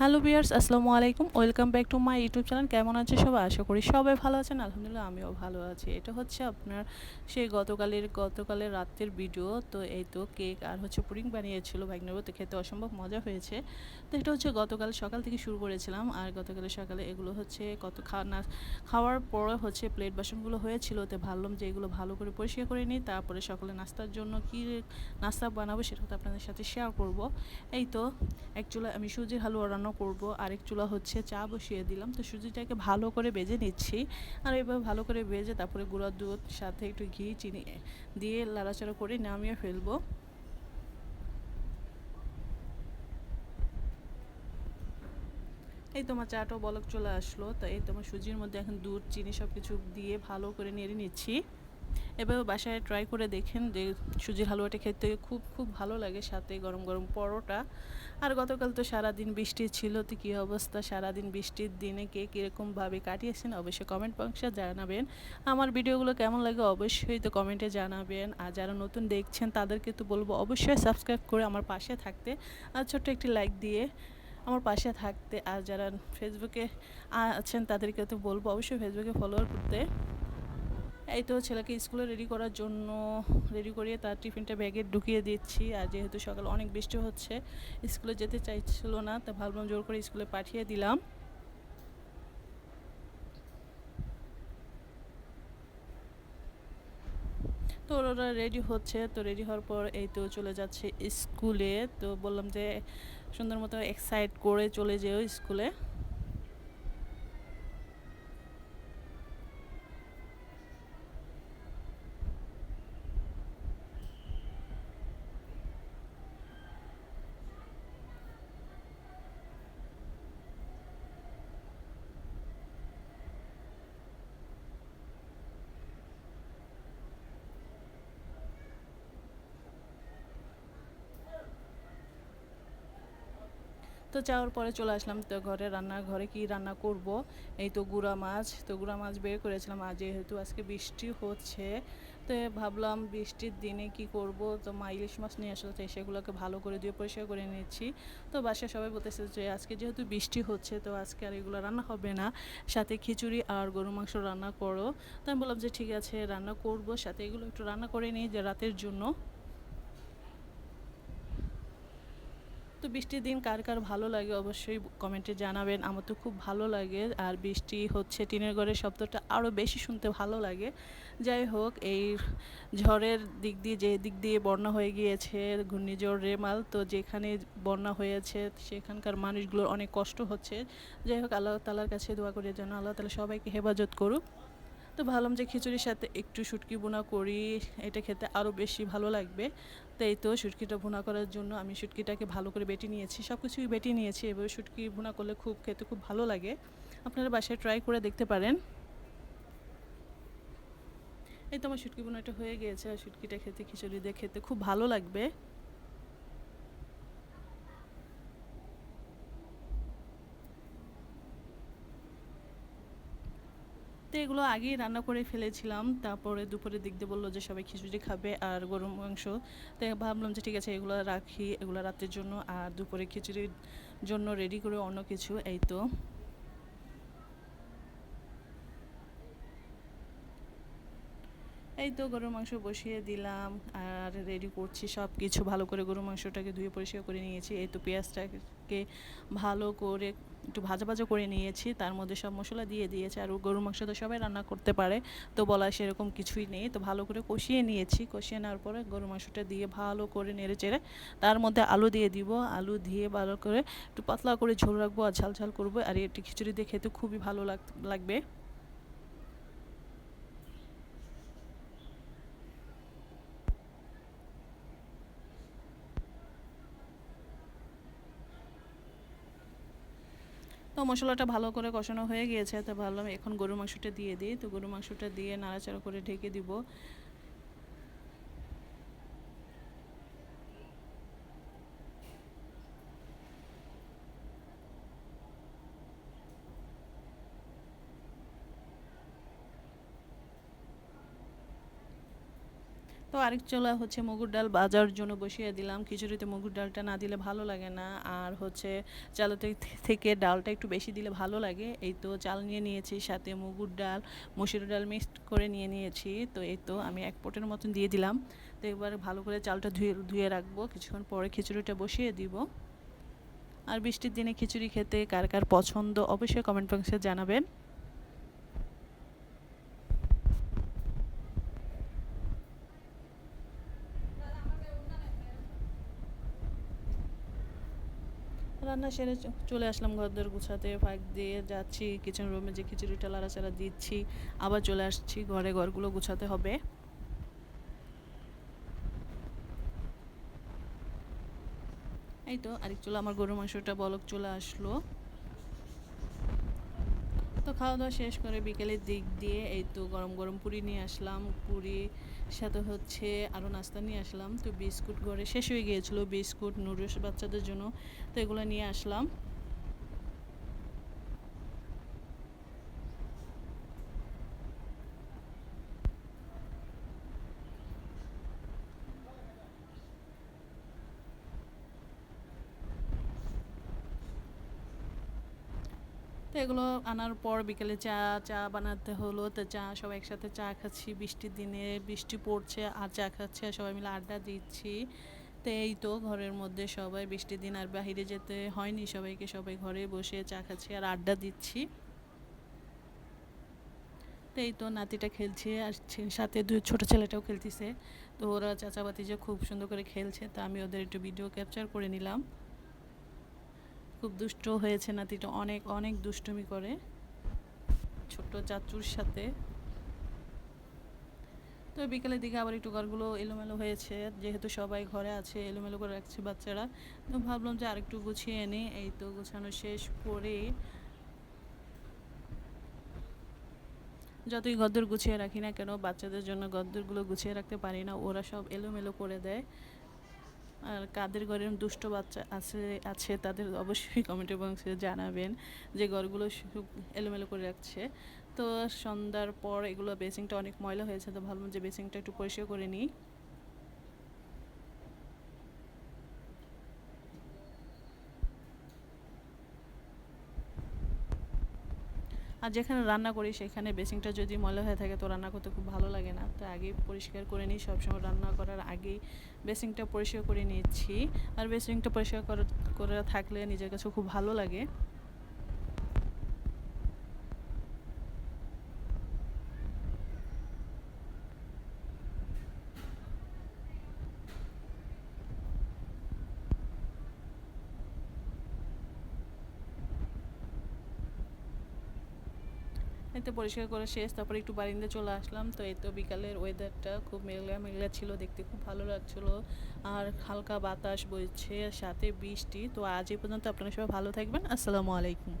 Hello বিয়ার্স আসসালামু আলাইকুম। Welcome back to my YouTube channel. কেমন আছে সবাই? আশা করি সবাই ভালো আছেন। আলহামদুলিল্লাহ, আমিও ভালো আছি। এটা হচ্ছে আপনার সেই গতকালের গতকালের রাতের ভিডিও। তো এই তো কেক আর হচ্ছে পুডিং বানিয়েছিল ভাগ্নেবো তো খেতে অসম্ভব মজা হয়েছে। তো এটা হচ্ছে গতকাল সকাল থেকে শুরু করেছিলাম। আর গতকালের সকালে এগুলো হচ্ছে কত খাওয়া খাওয়ার পরে হচ্ছে প্লেট বাসনগুলো হয়েছিল। তো ভাবলাম যে এগুলো ভালো করে পরিষ্কার করে নিই। তারপরে সকালে নাস্তার জন্য কী নাস্তা বানাবো সেটা তো আপনাদের সাথে শেয়ার করব। এই তো এক চুলা আমি সুজির হালুয়া রান্না করব। আরেক চুলা হচ্ছে চা বসিয়ে দিলাম। তো সুজিটাকে ভালো করে বেজে নিচ্ছি। আর এভাবে ভালো করে বেজে তারপরে গুঁড়া দুধ, সাথে একটু ঘি, চিনি দিয়ে লাড়াচাড়া করে নামিয়ে ফেলব। এই তোমার চাটাও বলক চলে আসলো। তো এই তোমার সুজির মধ্যে এখন দুধ, চিনি সব কিছু দিয়ে ভালো করে নেড়ে নিচ্ছি। এবার বাসায় ট্রাই করে দেখেন যে সুজির হালুয়াটা খেতে খুব খুব ভালো লাগে সাথে গরম গরম পরোটা। আর গতকাল তো সারাদিন বৃষ্টি ছিল, তো কী অবস্থা? সারাদিন বৃষ্টির দিনে কে কীরকমভাবে কাটিয়েছেন? অবশ্যই কমেন্ট বক্সে জানাবেন। আমার ভিডিওগুলো কেমন লাগে অবশ্যই তো কমেন্টে জানাবেন। আর যারা নতুন দেখছেন, তাদেরকে তো বলব অবশ্যই সাবস্ক্রাইব করে আমার পাশে থাকতে। আর ছোট্ট একটি লাইক দিয়ে আমার পাশে থাকতে। আর যারা ফেসবুকে আছেন, তাদেরকে তো বলব অবশ্যই ফেসবুকে ফলোয়ার করতে। এই তো ছেলেকে স্কুলে রেডি করার জন্য রেডি করিয়ে তার টিফিনটা ব্যাগে ঢুকিয়ে দিচ্ছি। আর যেহেতু সকাল অনেক বৃষ্টি হচ্ছে, স্কুলে যেতে চাইছিল না, তা ভাবলাম জোর করে স্কুলে পাঠিয়ে দিলাম। তো ওরা রেডি হচ্ছে, তো রেডি হওয়ার পর এই তো চলে যাচ্ছে স্কুলে। তো বললাম যে সুন্দর মতো এক্সাইট করে চলে যেও স্কুলে। তো যাওয়ার পরে চলে আসলাম তো ঘরে রান্নার ঘরে কি রান্না করব? এই তো গুঁড়া মাছ, তো গুঁড়া মাছ বের করেছিলাম। আজ যেহেতু আজকে বৃষ্টি হচ্ছে, তো ভাবলাম বৃষ্টির দিনে কি করব? তো মা ইলিশ মাছ নিয়ে আসলো সেগুলোকে ভালো করে দিয়ে পরিষ্কার করে নিচ্ছি। তো বাসায় সবাই বলতেছে যে আজকে যেহেতু বৃষ্টি হচ্ছে, তো আজকে আর এগুলো রান্না হবে না। সাথে খিচুড়ি আর গরু মাংস রান্না করো। তো আমি বললাম যে ঠিক আছে, রান্না করব। সাথে এগুলো একটু রান্না করে নিই যে রাতের জন্য। তো বৃষ্টির দিন কার কার ভালো লাগে অবশ্যই কমেন্টে জানাবেন। আমার তো খুব ভালো লাগে আর বৃষ্টি হচ্ছে, টিনের ঘরের শব্দটা আরও বেশি শুনতে ভালো লাগে। যাই হোক, এই ঝড়ের দিক দিয়ে, যে দিক দিয়ে বন্যা হয়ে গিয়েছে, ঘূর্ণিঝড়, রেমাল, তো যেখানে বন্যা হয়েছে, সেখানকার মানুষগুলোর অনেক কষ্ট হচ্ছে। যাই হোক, আল্লাহ তালার কাছে দোয়া করে যেন আল্লাহ তালা সবাইকে হেফাজত করুক। তো ভাবলাম যে খিচুড়ির সাথে একটু শুটকি বোনা করি, এটা খেতে আরও বেশি ভালো লাগবে। তো এই তো শুটকিটা ভুনা করার জন্য আমি শুটকিটাকে ভালো করে বেটে নিয়েছি। সব কিছুই বেটে নিয়েছি, এবার শুটকি ভুনা করলে খুব খেতে খুব ভালো লাগে। আপনারা বাসায় ট্রাই করে দেখতে পারেন। এই তো আমার শুটকি বোনাটা হয়ে গিয়েছে, আর শুটকিটা খেতে, খিচুড়ি দিয়ে খেতে খুব ভালো লাগবে। এগুলো আগেই রান্না করে ফেলেছিলাম। তারপরে দুপুরের দিক দিয়ে বলল যে, সবাই খিচুড়ি খাবে আর গরম মাংস। তো ভাবলাম যে, ঠিক আছে, এগুলো রাখি, এগুলো রাতের জন্য আর দুপুরে খিচুড়ির জন্য রেডি করে অন্য কিছু। এই তো। এই তো গরুর মাংস বসিয়ে দিলাম আর রেডি করছি সব কিছু ভালো করে গরুর মাংসটাকে ধুয়ে পরিষ্কার করে নিয়েছি। এই তো পেঁয়াজটাকে ভালো করে একটু ভাজা ভাজা করে নিয়েছি, তার মধ্যে সব মশলা দিয়ে দিয়েছি আর গরুর মাংস তো সবাই রান্না করতে পারে, তো বলা সেরকম কিছুই নেই, তো ভালো করে কষিয়ে নিয়েছি, কষিয়ে নেওয়ার পরে গরুর মাংসটা দিয়ে ভালো করে নেড়ে চেড়ে তার মধ্যে আলু দিয়ে দিব, আলু দিয়ে ভালো করে একটু পাতলা করে ঝোল রাখব আর ঝাল ঝাল করব, আর একটি খিচুড়ি দিয়ে খেতে খুবই ভালো লাগবে। তো মশলাটা ভালো করে কষানো হয়ে গিয়েছে, তো ভাবলাম এখন গরু মাংসটা দিয়ে দিই। তো গরু মাংসটা দিয়ে নাড়াচাড়া করে ঢেকে দিব। তো আরেক চলা হচ্ছে মুগুর ডাল বাজার জন্য বসিয়ে দিলাম। খিচুড়িতে মুগুর ডালটা না দিলে ভালো লাগে না। আর হচ্ছে চালতে থেকে ডালটা একটু বেশি দিলে ভালো লাগে। এই তো চাল নিয়ে নিয়েছি, সাথে মুগুর ডাল, মসুর ডাল মিক্সড করে নিয়ে নিয়েছি। তো এই তো আমি এক পটের মতন দিয়ে দিলাম। তো এবার ভালো করে চালটা ধুয়ে ধুয়ে রাখব। কিছুক্ষণ পরে খিচুড়িটা বসিয়ে দিব। আর বৃষ্টির দিনে খিচুড়ি খেতে কার কার পছন্দ অবশ্যই কমেন্ট বক্সে জানাবেন। রান্না সেরে চলে আসলাম ঘরদোর গুছাতে, ফাঁক দিয়ে যাচ্ছি কিচেন রুমে যে খিচুড়িটা লাড়াচাড়া দিচ্ছি, আবার চলে আসছি, ঘরে ঘরগুলো গুছাতে হবে। এই তো, আরেক চুলো, আমার গরুর মাংসটা বলক চলে আসলো। খাওয়া দাওয়া শেষ করে বিকেলের দিক দিয়ে এই তো গরম গরম পুরি নিয়ে আসলাম। পুরি সাথে হচ্ছে আরও নাস্তা নিয়ে আসলাম। তো বিস্কুট ঘরে শেষ হয়ে গিয়েছিল। বিস্কুট, নুডলস বাচ্চাদের জন্য। তো এগুলো নিয়ে আসলাম। তো এগুলো আনার পর বিকেলে চা চা বানাতে হলো। তো চা, সবাই একসাথে চা খাচ্ছি। বৃষ্টির দিনে বৃষ্টি পড়ছে, আর চা খাচ্ছি, আর সবাই মিলে আড্ডা দিচ্ছি। তো এই তো ঘরের মধ্যে সবাই বৃষ্টির দিন আর বাইরে যেতে হয়নি। সবাইকে সবাই ঘরে বসে চা খাচ্ছি আর আড্ডা দিচ্ছি। তো এই তো নাতিটা খেলছে, আর সাথে দুই ছোট ছেলেটাও খেলতেছে। তো ওরা চাচাবাতি যে খুব সুন্দর করে খেলছে, তা আমি ওদের একটু ভিডিও ক্যাপচার করে নিলাম। খুব দুষ্ট হয়েছে নাতিটা, অনেক অনেক দুষ্টুমি করে ছোট্ট চাচুর সাথে। তো বিকেলের দিকে আবার একটু ঘরগুলো এলোমেলো হয়েছে, যেহেতু সবাই ঘরে আছে, এলোমেলো করে রাখছে বাচ্চারা। তো ভাবলাম যে আরেকটু গুছিয়ে নিই এই তো গোছানো শেষ করে যতই গদ্দর গুছিয়ে রাখি না কেন, বাচ্চাদের জন্য গদ্দরগুলো গুছিয়ে রাখতে পারি না, ওরা সব এলোমেলো করে দেয়। আর কাদের ঘরে দুষ্ট বাচ্চা আছে আছে, তাদের অবশ্যই কমেন্টের বক্সে জানাবেন যে ঘরগুলো এলোমেলো করে রাখছে। তো সন্ধ্যার পর এগুলো বেসিংটা অনেক ময়লা হয়েছে, তো ভাবলাম যে বেসিংটা একটু পরিষ্কার করে নিই। আর যেখানে রান্না করি, সেখানে বেসিংটা যদি ময়লা হয়ে থাকে, তো রান্না করতে খুব ভালো লাগে না। তো আগেই পরিষ্কার করে নিই, সবসময় রান্না করার আগেই বেসিংটা পরিষ্কার করে নিচ্ছি। আর বেসিংটা পরিষ্কার করে- করে থাকলে নিজের কাছে খুব ভালো লাগে। এই তো পরিষ্কার করে শেষ, তারপরে একটু বারিন্দা চলে আসলাম। তো এই তো বিকালের ওয়েদারটা খুব মেঘলা মেঘলা ছিল, দেখতে খুব ভালো লাগছিল। আর হালকা বাতাস বইছে, সাথে বৃষ্টি। তো আজ পর্যন্ত আপনারা সবাই ভালো থাকবেন। আসসালামু আলাইকুম।